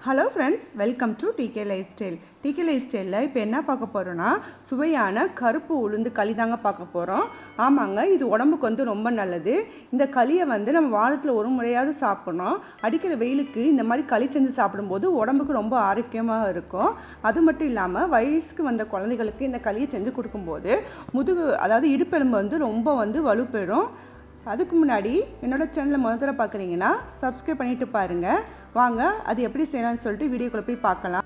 Hello friends welcome to DK lifestyle DK life ஸ்டைலில் இப்போ என்ன பார்க்க போகிறோன்னா சுவையான கருப்பு உளுந்து களி தாங்க பார்க்க போகிறோம் ஆமாங்க இது உடம்புக்கு வந்து ரொம்ப நல்லது. இந்த களியை வந்து நம்ம வாரத்தில் ஒரு முறையாவது சாப்பிட்ணும். அடிக்கிற வெயிலுக்கு இந்த மாதிரி களி செஞ்சு சாப்பிடும்போது உடம்புக்கு ரொம்ப ஆரோக்கியமாக இருக்கும். அது மட்டும் இல்லாமல் வயசுக்கு வந்த குழந்தைகளுக்கு இந்த களியை செஞ்சு கொடுக்கும்போது முதுகு அதாவது இடுப்பெலும்பு வந்து ரொம்ப வந்து வலுப்பெறும் அதுக்கு முன்னாடி என்னோடய சேனலை முதல்ல பார்க்குறீங்கன்னா சப்ஸ்கிரைப் பண்ணிவிட்டு பாருங்கள் வாங்க அது எப்படி செய்யலாம்னு சொல்லிட்டு வீடியோக்குள்ளே போய் பார்க்கலாம்.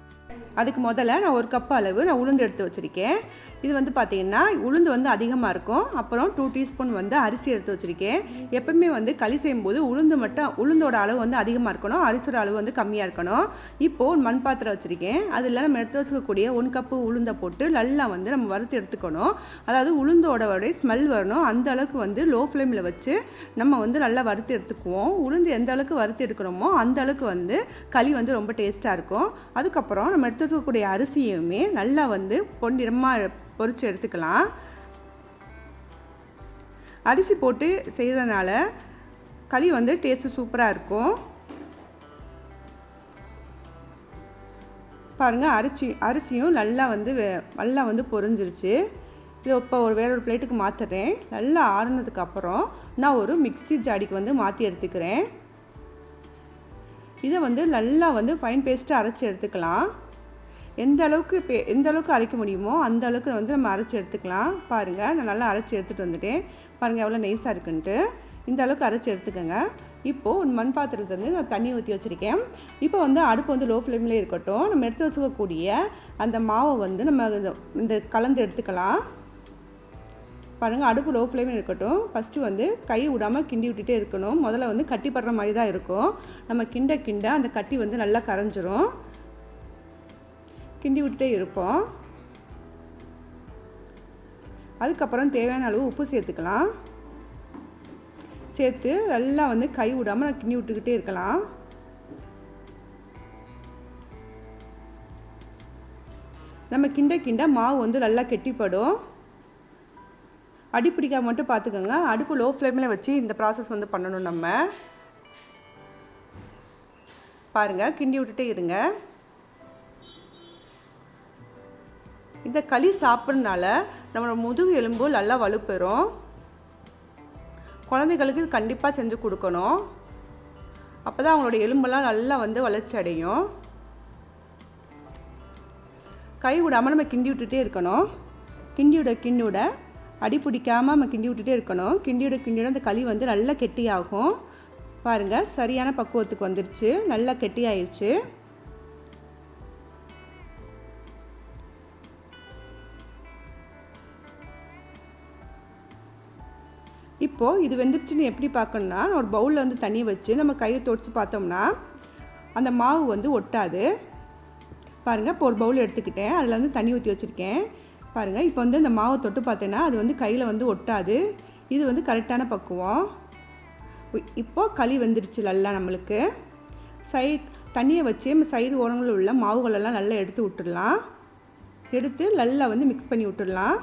அதுக்கு முதல்ல நான் ஒரு கப் அளவு நான் உளுந்து எடுத்து வச்சுருக்கேன். இது வந்து பார்த்திங்கன்னா உளுந்து வந்து அதிகமாக இருக்கும். அப்புறம் டூ டீஸ்பூன் வந்து அரிசி எடுத்து வச்சுருக்கேன். எப்பவுமே வந்து களி செய்யும்போது உளுந்து மட்டும் உளுந்தோட அளவு வந்து அதிகமாக இருக்கணும். அரிசியோட அளவு வந்து கம்மியாக இருக்கணும். இப்போது மண் பாத்திரம் வச்சுருக்கேன். அதில் நம்ம எடுத்து வச்சுக்கக்கூடிய ஒன் கப்பு உளுந்தை போட்டு நல்லா வந்து நம்ம வறுத்து எடுத்துக்கணும். அதாவது உளுந்தோட ஸ்மெல் வரணும். அந்த அளவுக்கு வந்து லோ ஃப்ளேமில் வச்சு நம்ம வந்து நல்லா வறுத்து எடுத்துக்குவோம். உளுந்து எந்த அளவுக்கு வறுத்து எடுக்கிறோமோ அந்த அளவுக்கு வந்து களி வந்து ரொம்ப டேஸ்ட்டாக இருக்கும். அதுக்கப்புறம் நம்ம எடுத்து வச்சுக்கக்கூடிய அரிசியுமே நல்லா வந்து பொன்னிறமாக பொரித்து எடுத்துக்கலாம். அரிசி போட்டு செய்கிறதுனால களி வந்து டேஸ்ட்டு சூப்பராக இருக்கும். பாருங்கள் அரிசி அரிசியும் நல்லா வந்து நல்லா வந்து பொரிஞ்சிருச்சு. இது இப்போ ஒரு வேற ஒரு பிளேட்டுக்கு மாற்றுறேன் நல்லா ஆறுனதுக்கப்புறம் நான் ஒரு மிக்சி ஜாடிக்கு வந்து மாற்றி எடுத்துக்கிறேன். இதை வந்து நல்லா வந்து ஃபைன் பேஸ்ட்டாக அரைச்சி எடுத்துக்கலாம். எந்த அளவுக்கு இப்போ எந்த அளவுக்கு அரைக்க முடியுமோ அந்த அளவுக்கு வந்து நம்ம அரைச்சி எடுத்துக்கலாம். பாருங்கள் நான் நல்லா அரைச்சி எடுத்துகிட்டு வந்துட்டேன். பாருங்கள் எவ்வளோ நெய்ஸாக இருக்குன்ட்டு. இந்த அளவுக்கு அரைச்சி எடுத்துக்கோங்க. இப்போது ஒரு மண் பாத்திரத்தை வந்து நான் தண்ணி ஊற்றி வச்சுருக்கேன். இப்போ வந்து அடுப்பு வந்து லோ ஃப்ளேம்லேயே இருக்கட்டும். நம்ம எடுத்து வச்சுக்கக்கூடிய அந்த மாவை வந்து நம்ம இந்த கலந்து எடுத்துக்கலாம். பாருங்கள் அடுப்பு லோ ஃப்ளேமே இருக்கட்டும். ஃபஸ்ட்டு வந்து கை விடாமல் கிண்டி விட்டுட்டே இருக்கணும். முதல்ல வந்து கட்டி படுற மாதிரி தான் இருக்கும். நம்ம கிண்ட கிண்ட அந்த கட்டி வந்து நல்லா கரைஞ்சிரும். கிண்டி விட்டுட்டே இருப்போம். அதுக்கப்புறம் தேவையான அளவு உப்பு சேர்த்துக்கலாம். சேர்த்து நல்லா வந்து கை விடாமல் நான் கிண்டி விட்டுக்கிட்டே இருக்கலாம். நம்ம கிண்ட கிண்ட மாவு வந்து நல்லா கெட்டிப்படும். அடி பிடிக்காம மட்டும் பார்த்துக்கோங்க. அடுப்பு லோ ஃப்ளேமில் வச்சு இந்த ப்ராசஸ் வந்து பண்ணணும் நம்ம. பாருங்கள் கிண்டி விட்டுட்டே இருங்க. இந்த களி சாப்பிட்றதுனால நம்மளோட முதுகு எலும்பு நல்லா வலுப்பெறும். குழந்தைகளுக்கு இது கண்டிப்பாக செஞ்சு கொடுக்கணும். அப்போ தான் அவங்களோட எலும்பெல்லாம் நல்லா வந்து வளர்ச்சி அடையும். கை விடாமல் நம்ம கிண்டி விட்டுட்டே இருக்கணும். கிண்டியோட கிண்டியோட அடி பிடிக்காமல் நம்ம கிண்டி விட்டுட்டே இருக்கணும். கிண்டியோட கிண்டியோட அந்த களி வந்து நல்லா கெட்டியாகும். பாருங்கள் சரியான பக்குவத்துக்கு வந்துருச்சு. நல்லா கெட்டியாயிருச்சு. இப்போது இது வெந்துருச்சுன்னு எப்படி பார்க்கணுன்னா ஒரு பவுலில் வந்து தண்ணி வச்சு நம்ம கையை தொடச்சி பார்த்தோம்னா அந்த மாவு வந்து ஒட்டாது. பாருங்கள் இப்போ ஒரு பவுல் எடுத்துக்கிட்டேன். அதில் வந்து தண்ணி ஊற்றி வச்சுருக்கேன். பாருங்கள் இப்போ வந்து இந்த மாவை தொட்டு பார்த்தேன்னா அது வந்து கையில் வந்து ஒட்டாது. இது வந்து கரெக்டான பக்குவம். இப்போது களி வந்துடுச்சு நல்லா நம்மளுக்கு. சைட் தண்ணியை வச்சு நம்ம சைடு ஓரங்களில் உள்ள மாவுகளெல்லாம் நல்லா எடுத்து விட்டுடலாம். எடுத்து நல்லா வந்து மிக்ஸ் பண்ணி விட்டுடலாம்.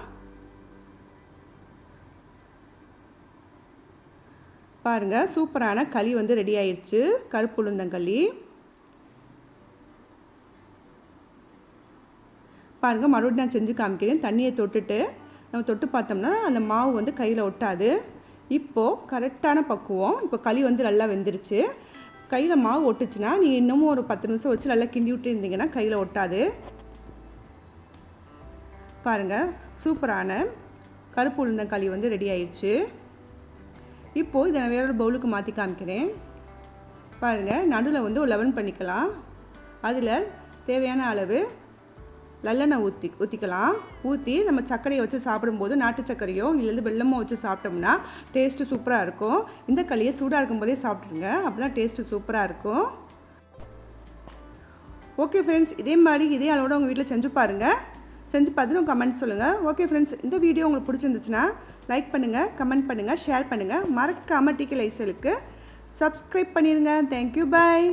பாருங்கள் சூப்பரான களி வந்து ரெடி ஆயிடுச்சு கருப்பு உளுந்தங்களி பாருங்கள் மறுபடியும் நான் செஞ்சு காமிக்கிறேன். தண்ணியை தொட்டுட்டு நம்ம தொட்டு பார்த்தோம்னா அந்த மாவு வந்து கையில் ஒட்டாது. இப்போது கரெக்டான பக்குவம். இப்போ களி வந்து நல்லா வெந்துருச்சு. கையில் மாவு ஒட்டுச்சுன்னா நீங்கள் இன்னமும் ஒரு பத்து நிமிஷம் வச்சு நல்லா கிண்டி விட்டு இருந்தீங்கன்னா கையில் ஒட்டாது. பாருங்கள் சூப்பரான கருப்பு உளுந்தங்களி வந்து ரெடி ஆயிடுச்சு இப்போது இதை நான் வேறொரு பவுலுக்கு மாற்றி காமிக்கிறேன். பாருங்கள் நடுவில் வந்து ஒரு லெவன் பண்ணிக்கலாம். அதில் தேவையான அளவு நல்லெண்ணெய் ஊற்றி ஊற்றிக்கலாம் ஊற்றி நம்ம சர்க்கரையை வச்சு சாப்பிடும்போது நாட்டு சர்க்கரையோ இல்லைந்து வெள்ளமோ வச்சு சாப்பிட்டோம்னா டேஸ்ட்டு சூப்பராக இருக்கும். இந்த களியை சூடாக இருக்கும்போதே சாப்பிட்ருங்க அப்போ தான் டேஸ்ட்டு சூப்பராக இருக்கும். ஓகே ஃப்ரெண்ட்ஸ் இதே மாதிரி இதே அளவோட உங்கள் வீட்டில் செஞ்சு பாருங்கள் செஞ்சு பார்த்துட்டு கமெண்ட் சொல்லுங்கள் ஓகே ஃப்ரெண்ட்ஸ் இந்த வீடியோ உங்களுக்கு பிடிச்சிருந்துச்சுன்னா லைக் பண்ணுங்கள் கமெண்ட் பண்ணுங்கள் ஷேர் பண்ணுங்கள் மறக்காமல் டிக்கி லைசலுக்கு சப்ஸ்கிரைப் பண்ணிடுங்க தேங்க்யூ பாய்